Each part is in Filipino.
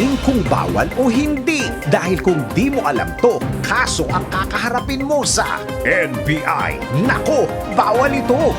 sabihin kung bawal o hindi. Dahil kung di mo alam to, kaso ang kakaharapin mo sa NBI. Nako, bawal ito!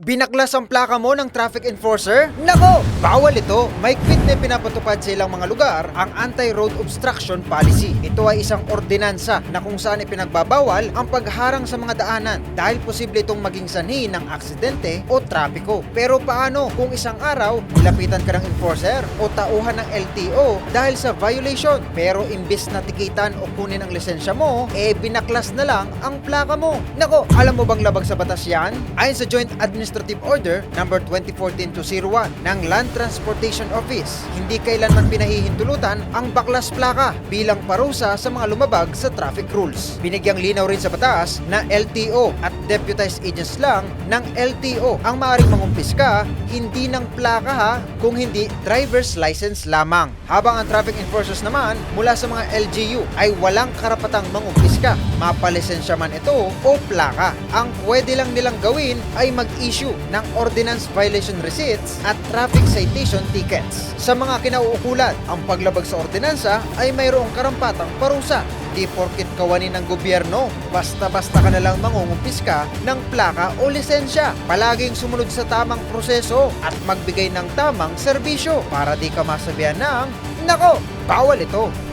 Binaklas ang plaka mo ng traffic enforcer? Nako! Bawal ito! May quit na pinapatupad sa ilang mga lugar ang Anti-Road Obstruction Policy. Ito ay isang ordinansa na kung saan ipinagbabawal ang pagharang sa mga daanan dahil posible itong maging sanhi ng aksidente o trapiko. Pero paano kung isang araw nilapitan ka ng enforcer o tauhan ng LTO dahil sa violation pero imbis na tikitan o kunin ang lisensya mo, eh binaklas na lang ang plaka mo. Nako, alam mo bang labag sa batas yan? Ayon sa Joint Administrative Order number 2014-201 ng Land Transportation Office, hindi kailanman pinahihintulutan ang baklas plaka bilang parusa sa mga lumabag sa traffic rules. Binigyang linaw rin sa batas na LTO at deputized agents lang ng LTO ang maaaring mangumpiska hindi ng plaka ha kung hindi driver's license lamang. Habang ang traffic enforcers naman mula sa mga LGU ay walang karapatang mangumpiska, mapalisensya man ito o plaka. Ang pwede lang nilang gawin ay mag-issue ng ordinance violation receipts at traffic citation tickets. Sa mga kinauukulan, ang paglabag sa ordinansa ay mayroong karampatang parusa Di porkit kawanin ng gobyerno, basta-basta ka na lang mangungumpiska ng plaka o lisensya. Palaging sumunod sa tamang proseso at magbigay ng tamang serbisyo para di ka masabihan ng, Nako, bawal ito.